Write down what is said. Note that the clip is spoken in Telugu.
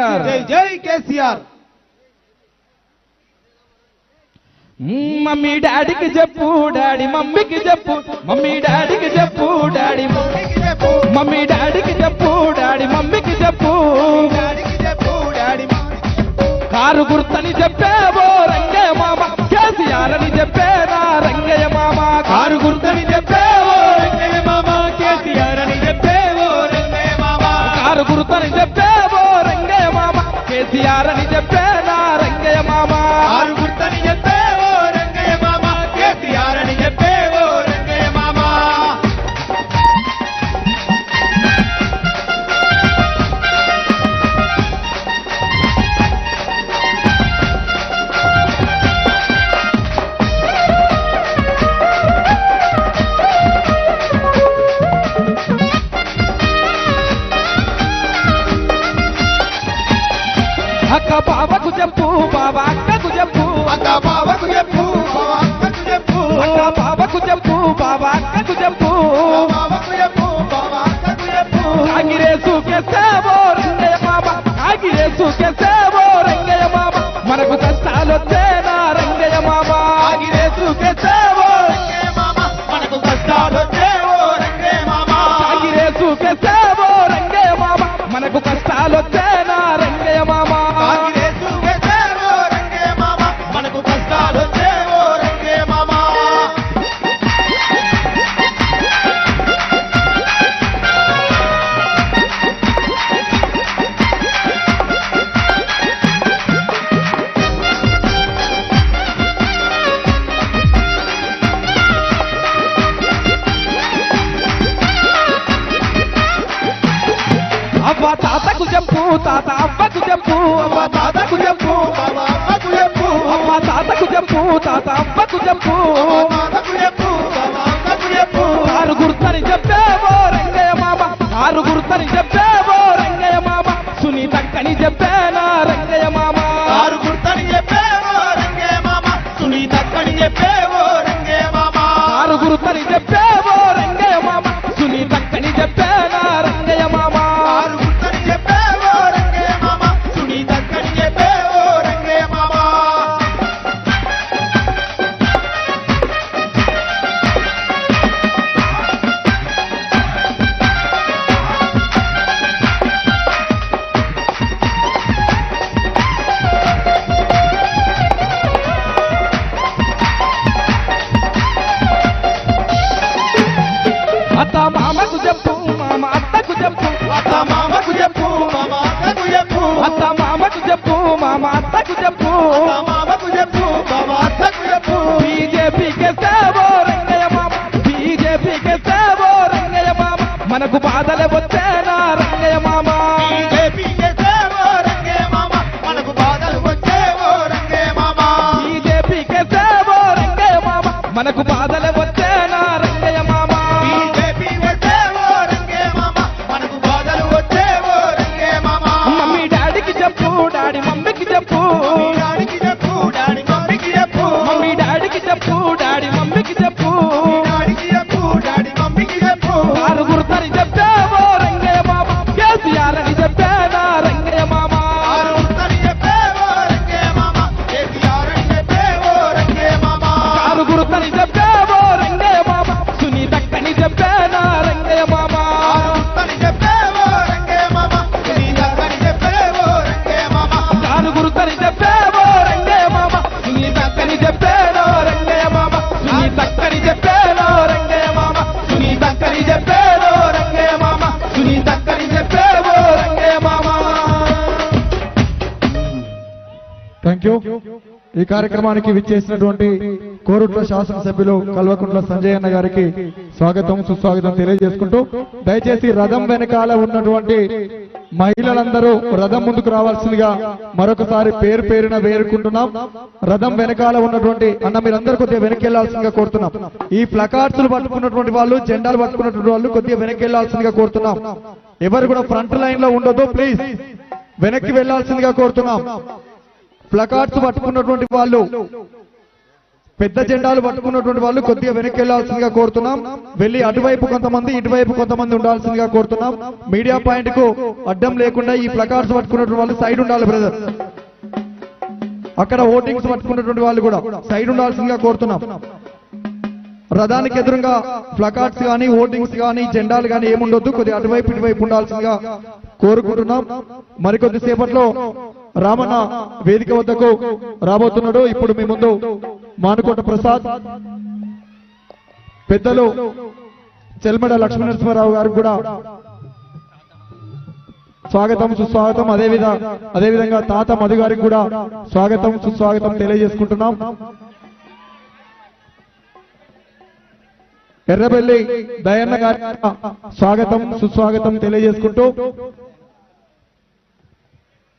కేసీఆర్. జై జై కేసీఆర్. మ్మ్, మమ్మీ డాడీకి చెప్పు డాడీ మమ్మీకి చెప్పు మమ్మీ డాడీకి చెప్పు డాడీ మమ్మీకి చెప్పు. మమ్మీ డాడీకి చెప్పు డాడీ మమ్మీకి చెప్పు. కారు గుర్తని చెప్పేవో రంగయ్య మామ కేసీఆర్ అని చెప్పేనా రంగయ్య మామ? కారు గుర్తని కేసీఆర్ మనకు కష్టాలు వచ్చేనా రంగయ్య మామ ఆగిరేసు కేసేవో మనకు కష్టాలు వచ్చేవో రంగయ్య మామ కాగిరేసు తాతకు చెప్పు తాత అవ్వకు చెప్పు అవ్వ తాతకు చెప్పు. అక్కకు చెప్పు అవ్వ తాతకు చెప్పు తాత అవ్వకు చెప్పు. బావకు చెప్పు చెప్పు కారు గుర్తని చెప్పేవో రంగయ్య మామ కారు గుర్తని చెప్పేవో రంగయ్య మామ సునీతక్కని చెప్పేనా రంగయ్య మామ. కారు గుర్తని చెప్పేవో రంగయ్య మామ సునీతక్కని చెప్పేవో రంగయ్య మామ. కారు గుర్తని చెప్పేవో Mas o tempo thank you ఈ కార్యక్రమానికి విచ్చేసినటువంటి కోరుట్ల శాసనసభ్యులు కల్వకుంట్ల సంజయ్ అన్న గారికి స్వాగతం సుస్వాగతం తెలియజేసుకుంటూ దయచేసి రథం వెనకాల ఉన్నటువంటి మహిళలందరూ రథం ముందుకు రావాల్సిందిగా మరొకసారి పేరు పేరున వేరుకుంటున్నాం రథం వెనకాల ఉన్నటువంటి అన్న మీరందరూ కొద్దిగా వెనకెళ్ళాల్సిందిగా కోరుతున్నాం. ఈ ప్లకార్డ్స్ పట్టుకున్నటువంటి వాళ్ళు జెండాలు పట్టుకున్నటువంటి వాళ్ళు కొద్దిగా వెనకెళ్ళాల్సిందిగా కోరుతున్నాం. ఎవరు కూడా ఫ్రంట్ లైన్లో ఉండదు ప్లీజ్. వెనక్కి వెళ్ళాల్సిందిగా కోరుతున్నాం. ప్లకార్డ్స్ పట్టుకున్నటువంటి వాళ్ళు పెద్ద జెండాలు పట్టుకున్నటువంటి వాళ్ళు కొద్దిగా వెనక్కి వెళ్ళాల్సిందిగా కోరుతున్నాం. వెళ్ళి అటువైపు కొంతమంది ఇటువైపు కొంతమంది ఉండాల్సిందిగా కోరుతున్నాం. మీడియా పాయింట్కు అడ్డం లేకుండా ఈ ప్లకార్డ్స్ పట్టుకున్నటువంటి వాళ్ళు సైడ్ ఉండాలి బ్రదర్. అక్కడ ఓటింగ్స్ పట్టుకున్నటువంటి వాళ్ళు కూడా సైడ్ ఉండాల్సిందిగా కోరుతున్నాం. రథానికి ఎదురుగా ప్లకార్డ్స్ కానీ ఓటింగ్స్ కానీ జెండాలు కానీ ఏముండొద్దు. కొద్దిగా అటువైపు ఇటువైపు ఉండాల్సిందిగా కోరుకుంటున్నాం. మరికొద్ది సేపట్లో రామన్న వేదిక వద్దకు రాబోతున్నాడు. ఇప్పుడు మీ ముందు మానుకోట ప్రసాద్ పెద్దలు చెల్మడ లక్ష్మీనరసింహారావు గారికి కూడా స్వాగతం సుస్వాగతం. అదేవిధంగా అదేవిధంగా తాత మధు గారికి కూడా స్వాగతం సుస్వాగతం తెలియజేసుకుంటున్నాం. ఎర్రబెల్లి దయన్న గారి స్వాగతం సుస్వాగతం తెలియజేసుకుంటూ